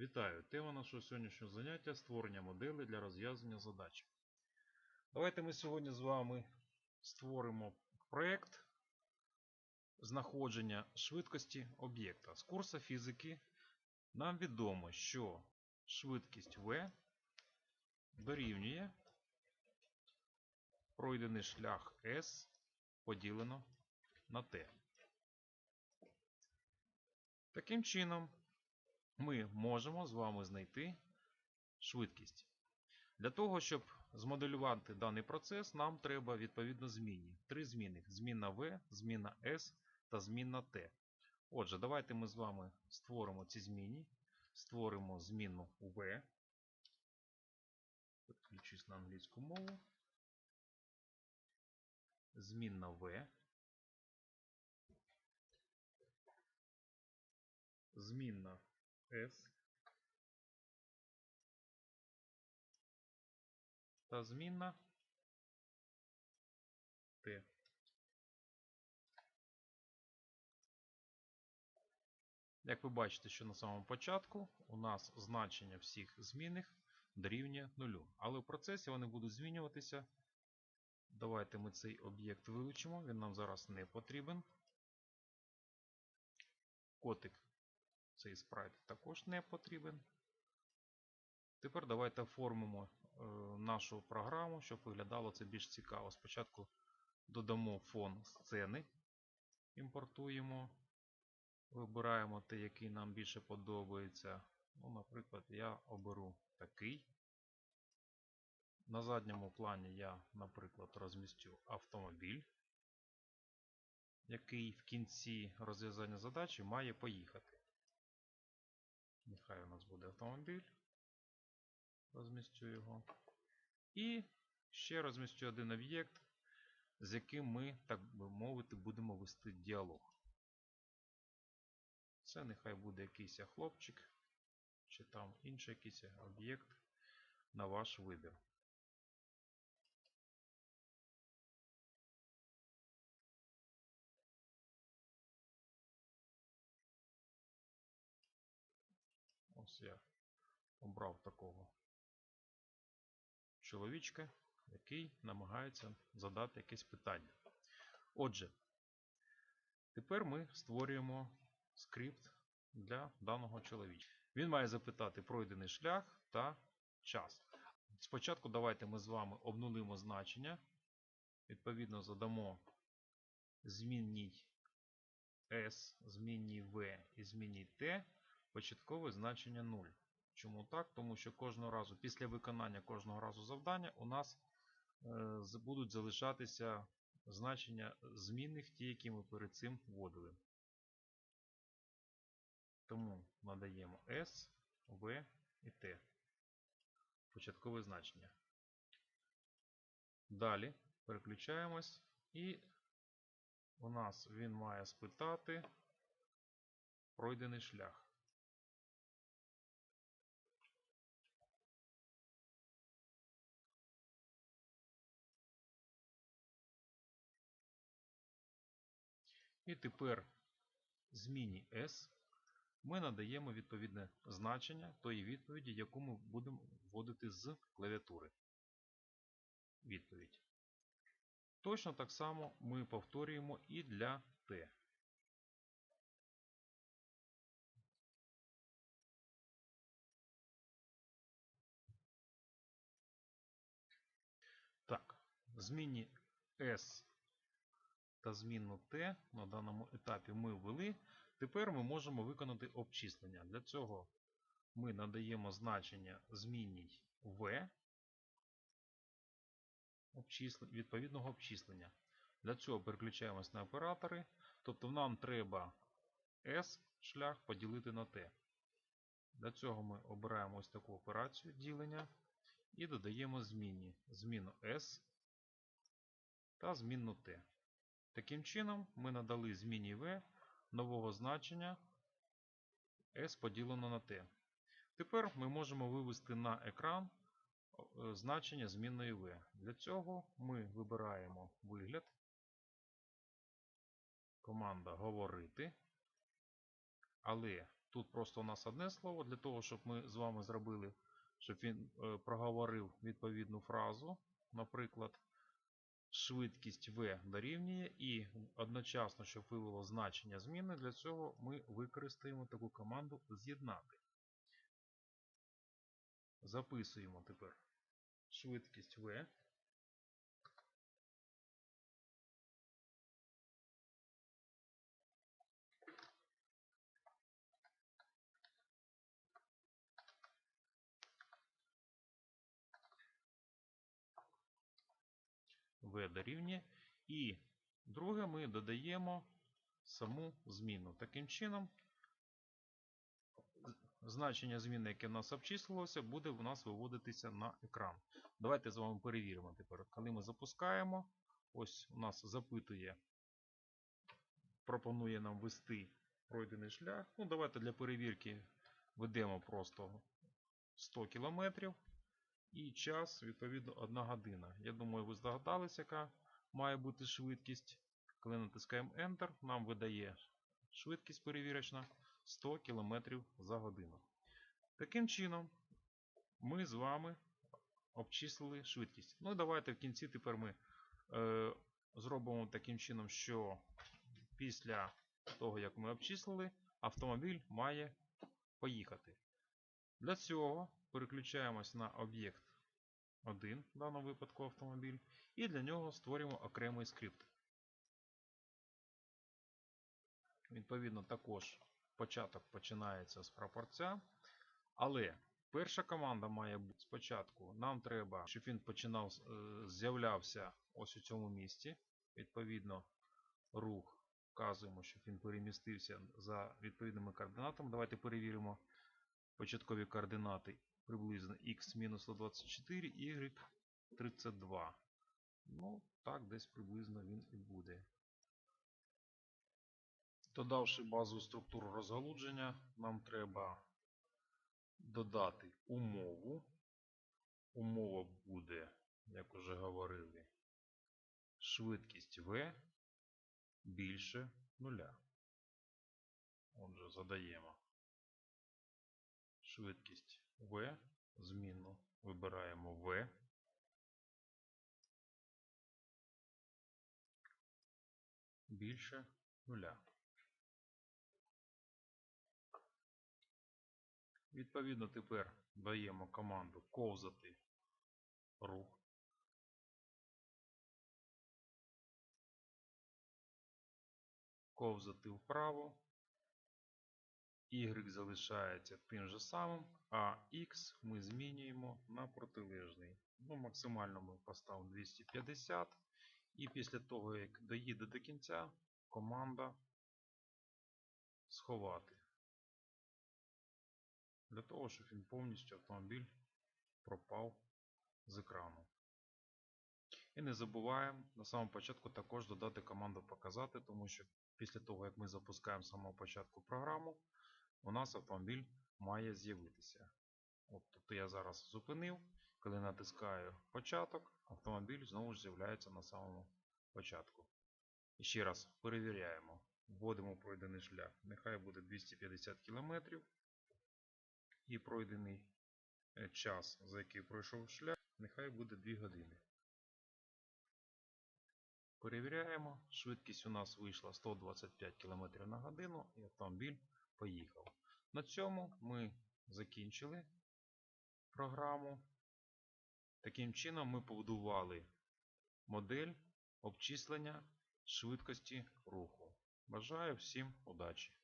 Вітаю! Тема нашого сьогоднішнього заняття створення моделей для розв'язання задач. Давайте ми сьогодні з вами створимо проєкт знаходження швидкості об'єкта. З курсу фізики нам відомо, що швидкість v дорівнює пройдений шлях S поділено на t. Таким чином, ми можемо з вами знайти швидкість. Для того, щоб змоделювати даний процес, нам треба відповідно змінні. Три зміни: змінна V, змінна S та змінна T. Отже, давайте ми з вами створимо ці змінні. Створимо змінну V. Підключусь на англійську мову. Змінна V. Змінна S та змінна T. Як ви бачите, що на самому початку у нас значення всіх змінних дорівнює нулю. Але в процесі вони будуть змінюватися. Давайте ми цей об'єкт вилучимо, він нам зараз не потрібен. Котик цей спрайт також не потрібен. Тепер давайте оформимо е, нашу програму, щоб виглядало це більш цікаво. Спочатку додамо фон сцени, імпортуємо, вибираємо те, який нам більше подобається. Ну, Наприклад, я оберу такий. На задньому плані я, наприклад, розмістю автомобіль, який в кінці розв'язання задачі має поїхати. Нехай у нас буде автомобіль. Розмістю його. І ще розмістю один об'єкт, з яким ми, так би мовити, будемо вести діалог. Це нехай буде якийсь хлопчик, чи там інший якийсь об'єкт на ваш вибір. Ось я обрав такого чоловічка, який намагається задати якесь питання. Отже, тепер ми створюємо скрипт для даного чоловічка. Він має запитати пройдений шлях та час. Спочатку давайте ми з вами обнулимо значення. Відповідно, задамо змінній S, змінній V і змінній T початкове значення 0. Чому так? Тому що кожного разу, після виконання кожного разу завдання у нас е, будуть залишатися значення змінних, ті, які ми перед цим вводили. Тому надаємо S, V і T. Початкове значення. Далі переключаємось і у нас він має спитати пройдений шлях. І тепер зміні S ми надаємо відповідне значення тої відповіді, яку ми будемо вводити з клавіатури. Відповідь. Точно так само ми повторюємо і для T. Так, зміні S та змінну t на даному етапі ми ввели. Тепер ми можемо виконати обчислення. Для цього ми надаємо значення змінній v відповідного обчислення. Для цього переключаємось на оператори. Тобто нам треба S шлях поділити на t. Для цього ми обираємо ось таку операцію ділення і додаємо змінні зміну S та змінну t. Таким чином, ми надали зміні v нового значення s поділено на t. Тепер ми можемо вивести на екран е, значення змінної v. Для цього ми вибираємо вигляд, команда говорити, але Тут просто у нас одне слово для того, щоб ми з вами зробили, щоб він е, проговорив відповідну фразу. Наприклад, швидкість v дорівнює і одночасно, щоб вивело значення зміни, для цього ми використаємо таку команду з'єднати. Записуємо тепер швидкість v. v дорівнює. І друге ми додаємо саму зміну. Таким чином, значення зміни, яке в нас обчислилося, буде у нас виводитися на екран. Давайте з вами перевіримо тепер. Коли ми запускаємо, ось у нас запитує, пропонує нам ввести пройдений шлях. Ну, давайте для перевірки ведемо просто 100 км. І час, відповідно, 1 година. Я думаю, ви здогадалися, яка має бути швидкість. Коли натискаємо Enter, нам видає швидкість перевірочна 100 км за годину. Таким чином, ми з вами обчислили швидкість. Ну, і давайте в кінці тепер ми е, зробимо таким чином, що після того, як ми обчислили, автомобіль має поїхати. Для цього переключаємось на об'єкт 1, в даному випадку автомобіль, і для нього створюємо окремий скрипт. Відповідно, також початок починається з прапорця. Але перша команда має бути спочатку. Нам треба, щоб він починав е, з'являвся ось у цьому місці. Відповідно, рух вказуємо, щоб він перемістився за відповідними координатами. Давайте перевіримо початкові координати приблизно x-124, y 32. Ну, так, десь приблизно він і буде. Додавши базову структуру розгалудження, нам треба додати умову. Умова буде, як уже говорили, швидкість v більше нуля. Отже, задаємо швидкість v, змінну вибираємо v. Більше нуля. Відповідно, тепер даємо команду ковзати рух. Ковзати вправо. Y залишається тим же самим, а X ми змінюємо на протилежний. Ну, Максимально ми поставимо 250. І після того, як доїде до кінця, команда сховати для того, щоб він повністю автомобіль пропав з екрану. І не забуваємо на самому початку також додати команду показати, тому що після того, як ми запускаємо з самого початку програму, у нас автомобіль має з'явитися. От, Тобто я зараз зупинив, коли натискаю початок, автомобіль знову ж з'являється на самому початку. І ще раз перевіряємо, вводимо пройдений шлях. Нехай буде 250 км і пройдений е, час, за який пройшов шлях, нехай буде 2 години. Перевіряємо. Швидкість у нас вийшла 125 км на годину і автомобіль поїхав. На цьому ми закінчили програму. Таким чином ми побудували модель обчислення швидкості руху. Бажаю всім удачі!